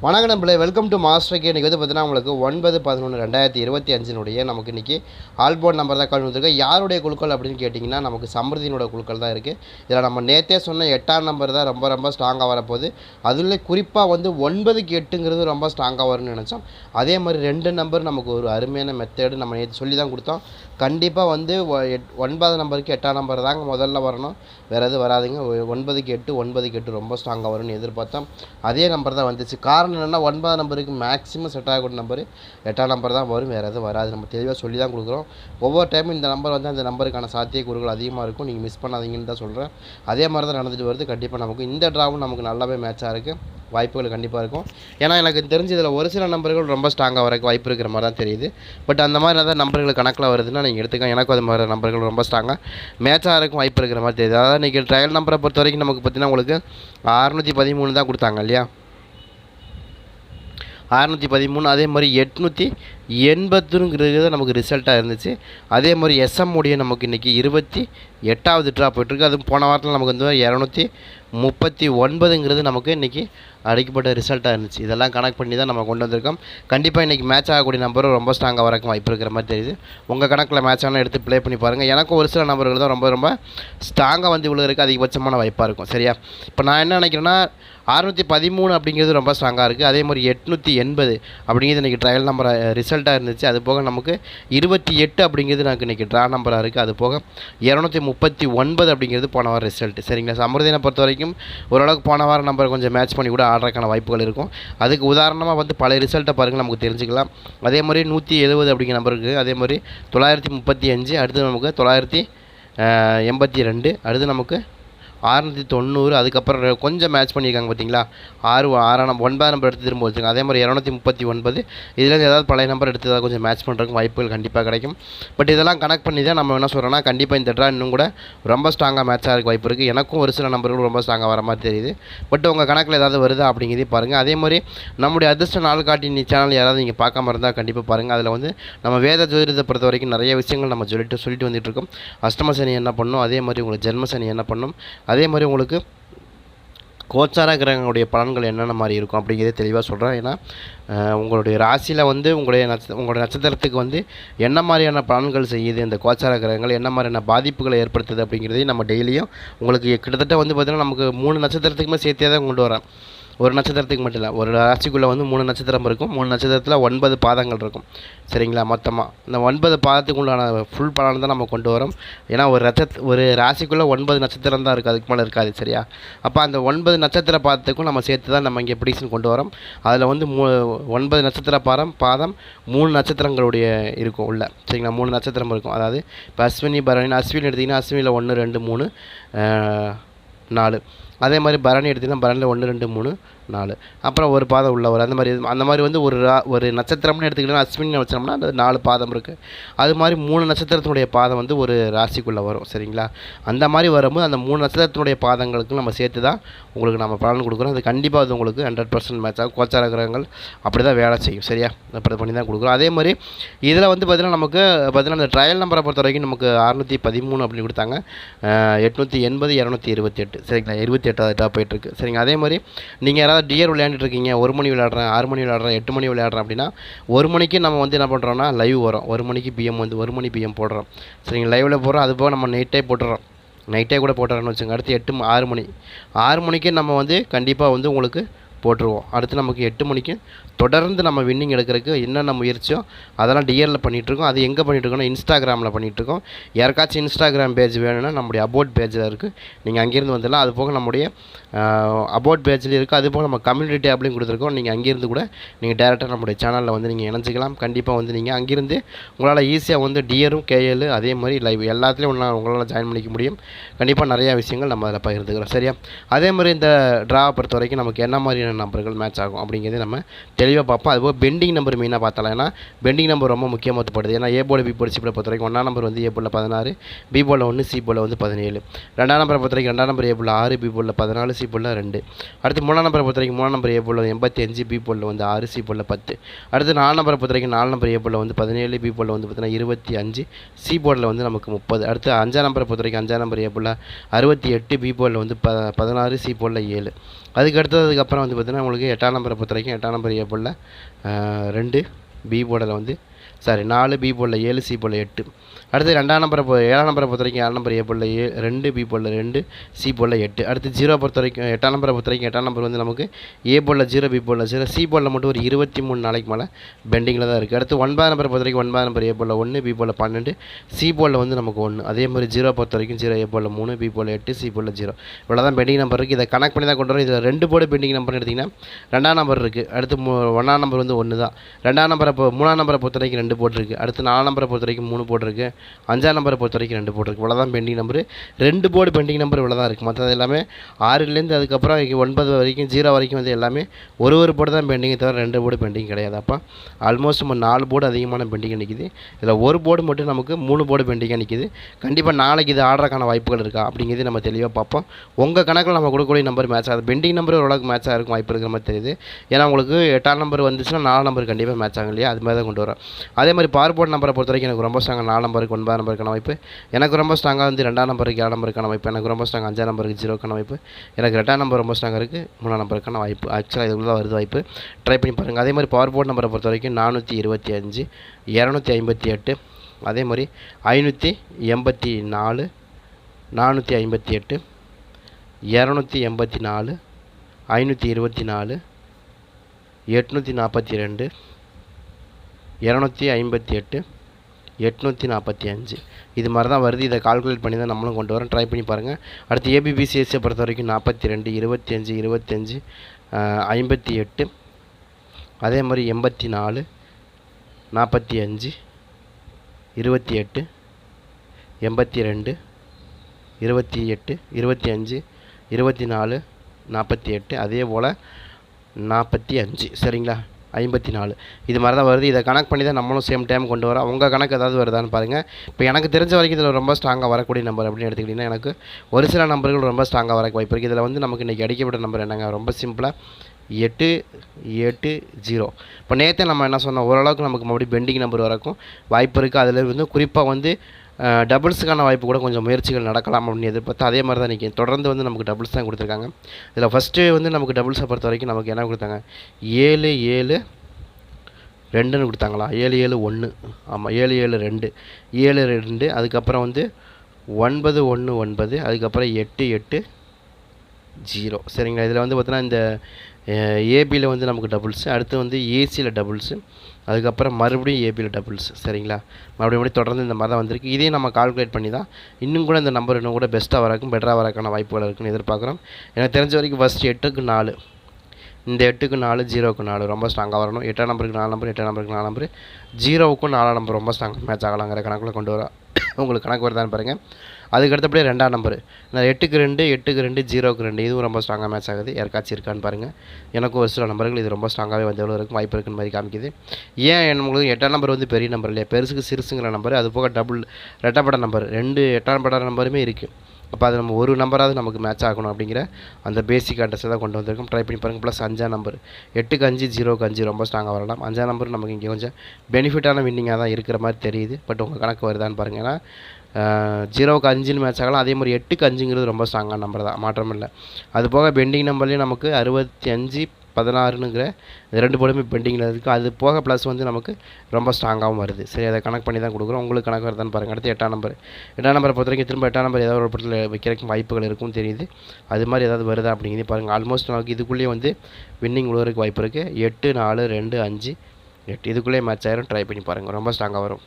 வணக்கம் நம்பளே welcome to master K இன்றைக்கி வந்து பார்த்தீங்கன்னா உங்களுக்கு ஒன்பது பதினொன்று ரெண்டாயிரத்தி இருபத்தி அஞ்சினுடைய நமக்கு இன்றைக்கி ஆல்போர்ட் நம்பர் தான் கால் வந்திருக்கு. யாருடைய குழுக்கள் அப்படின்னு கேட்டிங்கன்னா நமக்கு சமிருதியினோட குழுக்கள் தான் இருக்குது இதில் நம்ம நேற்றே சொன்ன எட்டாம் நம்பர் தான் ரொம்ப ரொம்ப ஸ்ட்ராங்காக வரப்போகுது. அதில் குறிப்பாக வந்து ஒன்பதுக்கு எட்டுங்கிறது ரொம்ப ஸ்ட்ராங்காக வரும்னு நினச்சோம். அதே மாதிரி ரெண்டு நம்பர் நமக்கு ஒரு அருமையான மெத்தேடு நம்ம நேற்று சொல்லி தான் கொடுத்தோம். கண்டிப்பாக வந்து ஒ- எட் ஒன்பது நம்பருக்கு எட்டாம் நம்பர் தாங்க முதல்ல வரணும். வேறு எதுவும் வராதுங்க. ஒன்பதுக்கு எட்டு ஒன்பதுக்கு எட்டு ரொம்ப ஸ்ட்ராங்காக வரும்னு எதிர்பார்த்தோம். அதே நம்பர் தான் வந்துச்சு. காரணம் என்னென்னா ஒன்பதாம் நம்பருக்கு மேக்ஸிமம் செட் ஆகக்கூடிய நம்பர். எட்டாம் நம்பர் தான் வரும் வேறு எதுவும் வராது. நம்ம தெளிவாக சொல்லி தான் கொடுக்குறோம். ஒவ்வொரு டைமும் இந்த நம்பர் வந்து அந்த நம்பருக்கான சாத்தியக்கூறுகள் அதிகமாக இருக்கும். நீங்கள் மிஸ் பண்ணாதீங்கன்னு தான் சொல்கிறேன் அதே மாதிரி தான் நடந்துட்டு வருது. கண்டிப்பாக நமக்கு இந்த ட்ராவும் நமக்கு நல்லாவே மேட்சாக இருக்குது வாய்ப்புகள் கண்டிப்பாக இருக்கும். ஏன்னா எனக்கு தெரிஞ்சு இதில் ஒரு சில நம்பர்கள் ரொம்ப ஸ்ட்ராங்காக வரக்கு வாய்ப்பு இருக்கிற மாதிரி தான் தெரியுது. பட் அந்த மாதிரி ஏதாவது நம்பர்கள் கணக்கில் வருதுன்னா நீங்கள் எடுத்துக்க எனக்கும் அது மாதிரி நம்பர்கள் ரொம்ப ஸ்ட்ராங்காக மேட்சாக இருக்கும் வாய்ப்பு இருக்கிற மாதிரி தெரியுது. அதாவது இன்றைக்கி ட்ரையல் நம்பரை பொறுத்த வரைக்கும் நமக்கு பார்த்தீங்கன்னா உங்களுக்கு அறநூற்றி பதிமூணு தான் கொடுத்தாங்க இல்லையா? அறநூற்றி பதிமூணு அதே மாதிரி எட்நூற்றி எண்பத்துங்கிறது நமக்கு ரிசல்ட்டாக இருந்துச்சு. அதே மாதிரி எஸ்எம் உடைய நமக்கு இன்றைக்கி இருபத்தி எட்டாவது ட்ரா போயிட்டுருக்கு. அதுவும் போன வாரத்தில் நமக்கு வந்து இரநூத்தி முப்பத்தி ஒன்பதுங்கிறது நமக்கு இன்றைக்கி அடிக்கப்பட்ட ரிசல்ட்டாக இருந்துச்சு. இதெல்லாம் கணக்கு பண்ணி தான் நம்ம கொண்டு வந்திருக்கோம். கண்டிப்பாக இன்றைக்கி மேட்ச் ஆகக்கூடிய நம்பரும் ரொம்ப ஸ்ட்ராங்காக வரக்கும் வாய்ப்பு இருக்கிற மாதிரி தெரியுது. உங்கள் கணக்கில் மேட்ச் ஆனால் எடுத்து ப்ளே பண்ணி பாருங்கள் எனக்கும் ஒரு சில நம்பர்கள் தான் ரொம்ப ரொம்ப ஸ்ட்ராங்காக வந்து விழுகிறதுக்கு அதிகபட்சமான வாய்ப்பாக இருக்கும். சரியா? இப்போ நான் என்ன நினைக்கிறேன்னா அறுநூற்றி பதிமூணு அப்படிங்கிறது ரொம்ப ஸ்ட்ராங்காக இருக்குது அதே மாதிரி எட்நூற்றி எண்பது அப்படிங்கிறது இன்றைக்கி ட்ரையல் நம்பர் ரிசல்ட்டாக இருந்துச்சு. அது போக நமக்கு இருபத்தி எட்டு அப்படிங்கிறது நமக்கு இன்றைக்கி ட்ரா நம்பராக இருக்குது அது போக இரநூத்தி முப்பத்தி ஒன்பது அப்படிங்கிறது போன வாரம் ரிசல்ட் சரிங்களா? சமர்தினை பொறுத்த வரைக்கும் ஓரளவுக்கு போன வாரம் நம்பர் கொஞ்சம் மேட்ச் பண்ணி கூட ஆடுறதுக்கான வாய்ப்புகள் இருக்கும். அதுக்கு உதாரணமாக வந்து பல ரிசல்ட்டை பாருங்கள் நமக்கு தெரிஞ்சுக்கலாம். அதே மாதிரி நூற்றி எழுபது அப்படிங்கிற நம்பர் இருக்குது அதே மாதிரி தொள்ளாயிரத்தி முப்பத்தி அஞ்சு அடுத்து நமக்கு தொள்ளாயிரத்தி எண்பத்தி ரெண்டு அடுத்து நமக்கு அறுநூற்றி தொண்ணூறு அதுக்கப்புறம் கொஞ்சம் மேட்ச் பண்ணியிருக்காங்க பார்த்தீங்களா? ஆறு ஆறாம் நம்பர் ஒன்பதாம் நம்பர் எடுத்து திரும்ப வச்சுருங்க அதே மாதிரி இரநூத்தி முப்பத்தி ஒன்பது இதில் ஏதாவது பழைய நம்பர் எடுத்து ஏதாவது கொஞ்சம் மேட்ச் பண்ணுறதுக்கு வாய்ப்புகள் கண்டிப்பாக கிடைக்கும். பட் இதெல்லாம் கனெக்ட் பண்ணி தான் நம்ம என்ன சொல்கிறோன்னா கண்டிப்பாக இந்த ட்ரா இன்னும் கூட ரொம்ப ஸ்ட்ராங்காக மேட்சாக இருக்க வாய்ப்பு இருக்குது எனக்கும் ஒரு சில நம்பர்கள் ரொம்ப ஸ்ட்ராங்காக வர மாதிரி தெரியுது. பட் உங்கள் கணக்கில் ஏதாவது வருதா அப்படிங்கிறதையும் பாருங்கள் அதே மாதிரி நம்முடைய அதிர்ஷ்ட நாள் காட்டி சேனல் யாராவது நீங்கள் பார்க்காம இருந்தால் கண்டிப்பாக பாருங்கள் அதில் வந்து நம்ம வேத ஜோதிடத்தை பொறுத்த வரைக்கும் நிறைய விஷயங்கள் நம்ம சொல்லிட்டு சொல்லிட்டு வந்துட்டு இருக்கோம். அஷ்டம சனி என்ன பண்ணும்? அதே மாதிரி உங்களுக்கு ஜென்ம சனி என்ன பண்ணும்? அதே மாதிரி உங்களுக்கு கோச்சார கிரகங்களுடைய பலன்கள் என்னென்ன மாதிரி இருக்கும் அப்படிங்கிறத தெளிவாக சொல்கிறேன். ஏன்னா உங்களுடைய ராசியில் வந்து உங்களுடைய நட்ச உங்களுடைய நட்சத்திரத்துக்கு வந்து என்ன மாதிரியான பலன்கள் செய்யுது இந்த கோச்சார கிரகங்கள் என்ன மாதிரியான பாதிப்புகளை ஏற்படுத்துது அப்படிங்கிறதையும் நம்ம டெய்லியும் உங்களுக்கு கிட்டத்தட்ட வந்து பார்த்திங்கன்னா நமக்கு மூணு நட்சத்திரத்துக்குமே சேர்த்தே தான் கொண்டு வரேன் ஒரு நட்சத்திரத்துக்கு மட்டும் இல்லை ஒரு ராசிக்குள்ளே வந்து மூணு நட்சத்திரம் இருக்கும். மூணு நட்சத்திரத்தில் ஒன்பது பாதங்கள் இருக்கும். சரிங்களா? மொத்தமாக இந்த ஒன்பது பாதத்துக்கு உண்டான ஃபுல் பலன் தான் நம்ம கொண்டு வரோம். ஏன்னா ஒரு ரத்த ஒரு ராசிக்குள்ளே ஒன்பது நட்சத்திரம் தான் இருக்குது அதுக்கு மேலே இருக்காது சரியா? அப்போ அந்த ஒன்பது நட்சத்திர பாதத்துக்கும் நம்ம சேர்த்து தான் நம்ம இங்கே ப்ரிடிக்ஷன் கொண்டு வரோம். அதில் வந்து மூ ஒன்பது நட்சத்திர பாதம் பாதம் மூணு நட்சத்திரங்களுடைய இருக்கும் உள்ள. சரிங்களா? மூணு நட்சத்திரம் இருக்கும். அதாவது இப்போ அஸ்வினி பரணி அஸ்வினி எடுத்திங்கன்னா அஸ்வினியில் ஒன்று ரெண்டு மூணு நாலு. அதே மாதிரி பரணி எடுத்திங்கன்னா பரணியில் ஒன்று ரெண்டு மூணு நாலு. அப்புறம் ஒரு பாதம் உள்ள வரும் அந்த மாதிரி அந்த மாதிரி வந்து ஒரு ரா ஒரு நட்சத்திரம்னு எடுத்துக்கிட்டோம்னா அஸ்வினி வச்சோம்னா அந்த நாலு பாதம் இருக்குது அது மாதிரி மூணு நட்சத்திரத்தினுடைய பாதம் வந்து ஒரு ராசிக்குள்ளே வரும் சரிங்களா? அந்த மாதிரி வரும்போது அந்த மூணு நட்சத்திரத்தினுடைய பாதங்களுக்கு நம்ம சேர்த்து தான் உங்களுக்கு நம்ம பலன் கொடுக்குறோம். அது கண்டிப்பாக அது உங்களுக்கு ஹண்ட்ரட் பர்சன்ட் மேட்ச் ஆகும். கோச்சார கிரகங்கள் அப்படி தான் வேலை செய்யும் சரியா? அப்படி பண்ணி தான் கொடுக்குறோம். அதே மாதிரி இதில் வந்து பார்த்திங்கன்னா நமக்கு பார்த்திங்கன்னா அந்த ட்ரையல் நம்பரை பொறுத்த வரைக்கும் நமக்கு அறுநூற்றி பதிமூணு அப்படின்னு கொடுத்தாங்க. எட்நூற்றி எண்பது இரநூத்தி இருபத்தி எட்டு சரிங்களா? இருபத்தி எட்டாவது இதாக போயிட்டுருக்கு. சரிங்க அதே மாதிரி நீங்கள் யாராவது டியர் விளையாண்டுட்டு இருக்கீங்க ஒரு மணி விளையாடுறேன் ஆறு மணி விளையாடுறேன் எட்டு மணி விளையாடுறேன் அப்படின்னா ஒரு மணிக்கு நம்ம வந்து என்ன பண்ணுறோம்னா லைவ் வரும். ஒரு மணிக்கு பிஎம் வந்து ஒரு மணி பிஎம் போடுறோம். சரிங்க லைவில் போடுறோம். அது போக நம்ம நைட்டே போட்டுறோம். நைட்டே கூட போட்டுறோன்னு வச்சுங்க அடுத்து எட்டு ஆறு மணி. ஆறு மணிக்கு நம்ம வந்து கண்டிப்பாக வந்து உங்களுக்கு போட்டுருவோம். அடுத்து நமக்கு எட்டு மணிக்கு தொடர்ந்து நம்ம வின்னிங் எடுக்கிறதுக்கு என்னென்ன முயற்சியோ அதெல்லாம் டிஎல்ல பண்ணிகிட்ருக்கோம் அது எங்கே பண்ணிகிட்ருக்கோம்னா இன்ஸ்டாகிராமில் பண்ணிகிட்ருக்கோம் யாருக்காச்சும் இன்ஸ்டாகிராம் பேஜ் வேணும்னா நம்முடைய அபோட் பேஜில் இருக்குது நீங்கள் அங்கேருந்து வந்துடலாம். அது போக நம்முடைய அபோட் பேஜ்லேயும் இருக்குது அது போக நம்ம கம்யூனிட்டி டேப்லையும் கொடுத்துருக்கோம். நீங்கள் அங்கேருந்து கூட நீங்கள் டேரெக்டாக நம்முடைய சேனலில் வந்து நீங்கள் இணைஞ்சிக்கலாம். கண்டிப்பாக வந்து நீங்கள் அங்கேருந்து உங்களால் ஈஸியாக வந்து டியரும் கேஎல் அதே மாதிரி லைவ் எல்லாத்துலேயும் உங்களால் உங்களால் ஜாயின் பண்ணிக்க முடியும். கண்டிப்பாக நிறையா விஷயங்கள் நம்ம அதில் பகிர்ந்துக்கிறோம். சரியா? அதே மாதிரி இந்த ட்ரா பொறுத்த வரைக்கும் நமக்கு என்ன மாதிரி மாதிரியான நம்பர்கள் மேட்ச் ஆகும் அப்படிங்கிறது நம்ம தெளிவாக பார்ப்போம். அதுபோல் பெண்டிங் நம்பர் மெயினாக பார்த்தாலும் ஏன்னா பெண்டிங் நம்பர் ரொம்ப முக்கியமாகப்படுது ஏன்னா A board B board C போர்டை பொறுத்த வரைக்கும் ஒன்றாம் நம்பர் வந்து ஏ போர்டில் பதினாறு பி போர்டில் ஒன்று சி போர்டில் வந்து பதினேழு. ரெண்டாம் நம்பரை பொறுத்த வரைக்கும் ரெண்டாம் நம்பர் ஏ போர்டில் ஆறு பி போர்டில் பதினாலு சி போர்டில் ரெண்டு. அடுத்து மூணாம் நம்பரை பொறுத்த வரைக்கும் மூணாம் நம்பர் ஏ போர்டில் எண்பத்தி அஞ்சு பி போர்டில் வந்து ஆறு சி போர்டில் பத்து. அடுத்து நாலு நம்பரை பொறுத்த வரைக்கும் நாலு நம்பர் ஏ போர்டில் வந்து பதினேழு பி போர்டில் வந்து பார்த்தீங்கன்னா இருபத்தி அஞ்சு சி போர்டில் வந்து நமக்கு முப்பது. அடுத்து அஞ்சாம் நம்பரை பொறுத்த வரைக்கும் அஞ்சாம் நம்பர் ஏ போர்டில் அறுபத்தி எட்டு பி போர்டில் வந்து ப பதினாறு சி போர்டில் ஏழு. அதுக்கு அடுத்ததுக்கப்புறம் வந்து பார்த்தீங்கன்னா உங்களுக்கு எட்டாம் நம்பரை பொறுத்த வரைக்கும் எட்டாம் நம்பர் ஏ ரெண்டு பி போர்டில் வந்து. சாரி நாலு பி போலில் ஏழு சி போலில் எட்டு. அடுத்து ரெண்டாம் நம்பரை போ ஏழாம் நம்பரை பொறுத்த வரைக்கும் ஏழாம் நம்பர் ஏ போலில் ஏ ரெண்டு பி போலில் ரெண்டு சி போலில் எட்டு. அடுத்து ஜீரோ பொறுத்த வரைக்கும் எட்டாம் நம்பரை பொறுத்த வரைக்கும் எட்டாம் நம்பர் வந்து நமக்கு ஏ போலில் ஜீரோ பி போலில் ஜீரோ சி போலில் மட்டும் ஒரு இருபத்தி மூணு நாளைக்கு மேலே பெண்டிங்கில் தான் இருக்குது அடுத்து ஒன்பதாம் நம்பரை பொறுத்த வரைக்கும் ஒன்பதாம் நம்பர் ஏ போலில் ஒன்று பி போலில் பன்னெண்டு. சி போலில் வந்து நமக்கு ஒன்று அதே மாதிரி ஜீரோ பொறுத்த வரைக்கும் ஜீரோ ஏ போலில் மூணு பி போலில் எட்டு சி போலில் ஜீரோ இவ்வளோ தான் பெண்டிங் நம்பர் இருக்குது இதை கனெக்ட் பண்ணி தான் கொண்டு வரோம். இதில் ரெண்டு போர்டு பெண்டிங் நம்பர்னு எடுத்திங்கன்னா ரெண்டாம் நம்பர் இருக்குது அடுத்து மூ ஒன்றாம் நம்பர் வந்து ஒன்று தான் ரெண்டாம் நம்பரை இப்போ மூணாம் நம்பரை பொறுத்த வரைக்கும் ரெண்டு போட்டிருக்கு. அடுத்து நாலாம் நம்பரை பொறுத்த வரைக்கும் மூணு போட்டிருக்கு. அஞ்சாம் நம்பரை பொறுத்த வரைக்கும் ரெண்டு போட்டிருக்கு. இவ்வளோ தான் பெண்டிங் நம்பர் ரெண்டு போர்டு பெண்டிங் நம்பர் இவ்வளோ தான் இருக்குது மற்றது எல்லாமே ஆறுலேருந்து அதுக்கப்புறம் ஒன்பது வரைக்கும் ஜீரோ வரைக்கும் வந்து எல்லாமே ஒரு ஒரு போர்டு தான் பெண்டிங்கை தவிர ரெண்டு போர்டு பெண்டிங் கிடையாது. அப்போ ஆல்மோஸ்ட் நம்ம நாலு போர்டு அதிகமான பெண்டிங் நிற்கிது இதில் ஒரு போர்டு மட்டும் நமக்கு மூணு போர்டு பெண்டிங்காக நிற்கிது கண்டிப்பாக நாளைக்கு இது ஆடுறதுக்கான வாய்ப்புகள் இருக்கா அப்படிங்கிறது நம்ம தெளிவாக பார்ப்போம். உங்கள் கணக்கில் நம்ம கொடுக்கக்கூடிய நம்பர் மேட்ச் ஆகுது. பெண்டிங் நம்பர் ஓரளவுக்கு மேட்ச் ஆகிருக்கும் வாய்ப்பு இருக்கிற மாதிரி தெரியுது. ஏன்னா உங்களுக்கு எட்டாம் நம்பர் வந்துச்சுன்னா நாலு நம்பர் கண்டிப்பாக மேட்ச் ஆகும் இல்லையா? அது மாதிரி தான் கொண்டு வரோம் அதே மாதிரி பார்போர்ட் நம்பரை பொறுத்த வரைக்கும் எனக்கு ரொம்ப ஸ்ட்ராங்காக நாலு நம்பருக்கு ஒன்பதாம் நம்பருக்கான வாய்ப்பு எனக்கு ரொம்ப ஸ்ட்ராங்காக வந்து ரெண்டாம் நம்பருக்கு ஏழாம் நம்பருக்கான வாய்ப்பு எனக்கு ரொம்ப ஸ்ட்ராங் அஞ்சாம் நம்பருக்கு ஜீரோக்கான வாய்ப்பு எனக்கு ரெண்டாம் நம்பர் ரொம்ப ஸ்ட்ராங்காக இருக்குது மூணாம் நம்பருக்கான வாய்ப்பு. ஆக்சுவலாக இதுக்குள்ள தான் வருது வாய்ப்பு. ட்ரை பண்ணி பாருங்கள் அதே மாதிரி பார்போர்ட் நம்பரை பொறுத்த வரைக்கும் நானூற்றி இருபத்தி அஞ்சு இரநூத்தி ஐம்பத்தி எட்டு அதே மாதிரி ஐநூற்றி எண்பத்தி நாலு நானூற்றி ஐம்பத்தி எட்டு இரநூத்தி எண்பத்தி நாலு ஐநூற்றி இருபத்தி நாலு எட்நூற்றி நாற்பத்தி ரெண்டு இரநூத்தி ஐம்பத்தி எட்டு எட்நூற்றி நாற்பத்தி அஞ்சு. இது மாதிரி தான் வருது. இதை கால்குலேட் பண்ணி தான் நம்மளும் கொண்டு வரோம். ட்ரை பண்ணி பாருங்கள் அடுத்து ஏபிபிசிஎஸ்சியை பொறுத்த வரைக்கும் நாற்பத்தி ரெண்டு இருபத்தி அஞ்சு இருபத்தஞ்சு ஐம்பத்தி எட்டு. அதே மாதிரி எண்பத்தி நாலு நாற்பத்தி அஞ்சு இருபத்தி எட்டு எண்பத்தி ரெண்டு இருபத்தி எட்டு இருபத்தி அஞ்சு இருபத்தி நாலு நாற்பத்தி எட்டு. அதே போல் நாற்பத்தி அஞ்சு. சரிங்களா? ஐம்பத்தி நாலு. இது மாதிரி தான் வருது. இதை கணக்கு பண்ணி தான் நம்மளும் சேம் டைம் கொண்டு வரோம். உங்கள் கணக்கு ஏதாவது வருதான்னு பாருங்கள் இப்போ எனக்கு தெரிஞ்ச வரைக்கும் இதில் ரொம்ப ஸ்ட்ராங்காக வரக்கூடிய நம்பர் அப்படின்னு எடுத்துக்கிட்டிங்கன்னா எனக்கு ஒரு சில நம்பர்கள் ரொம்ப ஸ்ட்ராங்காக வர வாய்ப்பு இருக்குது இதில் வந்து நமக்கு இன்றைக்கி அடிக்கப்பட்ட நம்பர் என்னங்க? ரொம்ப சிம்பிளாக எட்டு எட்டு ஜீரோ இப்போ நேற்று நம்ம என்ன சொன்னோம்? ஓரளவுக்கு நமக்கு மறுபடியும் பெண்டிங் நம்பர் வரக்கும் வாய்ப்பு இருக்குது அதில் வந்து குறிப்பாக வந்து டபுள்ஸுக்கான வாய்ப்பு கூட கொஞ்சம் முயற்சிகள் நடக்கலாம் அப்படின்னு எதிர்பார்த்து அதே மாதிரி தான் நிற்கும் தொடர்ந்து வந்து நமக்கு டபுள்ஸ் தான் கொடுத்துருக்காங்க. இதில் ஃபஸ்ட்டு வந்து நமக்கு டபுள்ஸை பொறுத்த வரைக்கும் நமக்கு என்ன கொடுத்தாங்க? ஏழு ஏழு ரெண்டுன்னு கொடுத்தாங்களா? ஏழு ஏழு ஒன்று ஆமாம் ஏழு ஏழு ரெண்டு. ஏழு ரெண்டு அதுக்கப்புறம் வந்து ஒன்பது ஒன்று ஒன்பது அதுக்கப்புறம் எட்டு எட்டு ஜீரோ. சரிங்களா இதில் வந்து பார்த்தோன்னா இந்த ஏபியில் வந்து நமக்கு டபுள்ஸு அடுத்து வந்து ஏசியில் டபுள்ஸு அதுக்கப்புறம் மறுபடியும் ஏபியில் டபுள்ஸ் சரிங்களா? மறுபடியும் மறுபடியும் தொடர்ந்து இந்த மாதிரி தான் வந்திருக்கு. இதையும் நம்ம கால்குலேட் பண்ணி தான் இன்னும் கூட இந்த நம்பர் இன்னும் கூட பெஸ்ட்டாக வரக்கும் பெட்டராக வரக்கான வாய்ப்புகள் இருக்குன்னு எதிர்பார்க்குறோம். எனக்கு தெரிஞ்ச வரைக்கும் ஃபஸ்ட் எட்டுக்கு நாலு. இந்த எட்டுக்கு நாலு ஜீரோவுக்கு நாலு ரொம்ப ஸ்ட்ராங்காக வரணும். எட்டாம் நம்பருக்கு நாலு நம்பர் எட்டாம் நம்பருக்கு நாலு நம்பர் ஜீரோவுக்கும் நாலாம் நம்பர் ரொம்ப ஸ்ட்ராங்காக மேட்ச் ஆகலாங்கிற கணக்கில் கொண்டு வர உங்களுக்கு கணக்கு வருதான்னு பாருங்கள் அதுக்கு அடுத்தபடியே ரெண்டாம் நம்பர் நான் எட்டுக்கு ரெண்டு எட்டுக்கு ரெண்டு ஜீரோக்கு ரெண்டு. இதுவும் ரொம்ப ஸ்ட்ராங்காக மேட்ச் ஆகுது. யாருக்காச்சும் இருக்கான்னு பாருங்கள் எனக்கும் ஒரு சில நம்பர்கள். இது ரொம்ப ஸ்ட்ராங்காகவே வந்து எவ்வளோ இருக்கும். வாய்ப்பு இருக்குன்னு மாதிரி காமிக்குது. ஏன் உங்களுக்கு எட்டாம் நம்பர் வந்து பெரிய நம்பர் இல்லையா? பெருசுக்கு சிறுசுங்கிற நம்பர் அது போக டபுள் ரெட்டப்பட நம்பர் ரெண்டு எட்டாம் பட நம்பருமே இருக்குது அப்போ அது நம்ம ஒரு நம்பராவது நமக்கு மேட்ச் ஆகணும் அப்படிங்கிற அந்த பேசிக் அட்ரஸை தான் கொண்டு வந்திருக்கோம். ட்ரை பண்ணி பாருங்கள் ப்ளஸ் அஞ்சாம் நம்பர் எட்டுக்கு அஞ்சு ஜீரோக்கு அஞ்சு ரொம்ப ஸ்ட்ராங்காக வரலாம். அஞ்சாம் நம்பர் நமக்கு இங்கே கொஞ்சம் பெனிஃபிட்டான வின்னிங்காக தான் இருக்கிற மாதிரி தெரியுது. பட் உங்கள் கணக்கு வருதான்னு பாருங்கள் ஏன்னா ஜீரோவுக்கு அஞ்சுன்னு மேட்ச் ஆகலாம். அதே மாதிரி எட்டுக்கு அஞ்சுங்கிறது ரொம்ப ஸ்ட்ராங்கான நம்பர் தான். மாற்றம் இல்லை. அது போக பெண்டிங் நம்பர்லேயும் நமக்கு அறுபத்தி அஞ்சு பதினாறுனுங்கிற ரெண்டு போலுமே பெண்டிங்கில் இருக்குது அது போக ப்ளஸ் வந்து நமக்கு ரொம்ப ஸ்ட்ராங்காகவும் வருது. சரி அதை கணக்கு பண்ணி தான் கொடுக்குறோம். உங்களுக்கு கணக்கு வருதான்னு பாருங்கள் அடுத்து எட்டாம் நம்பர் எட்டாம் நம்பரை பொறுத்த வரைக்கும் திரும்ப எட்டாம் நம்பர் ஏதாவது ஒரு படத்தில் வைக்கிறதுக்கு வாய்ப்புகள் இருக்கும் தெரியுது. அது மாதிரி ஏதாவது வருதா அப்படிங்கிறது பாருங்கள் ஆல்மோஸ்ட் நமக்கு இதுக்குள்ளேயே வந்து வின்னிங் விழுவதுக்கு வாய்ப்பு இருக்குது எட்டு நாலு ரெண்டு அஞ்சு எட்டு. இதுக்குள்ளேயே மேட்ச் ஆயிரும். ட்ரை பண்ணி பாருங்கள் ரொம்ப ஸ்ட்ராங்காக வரும்.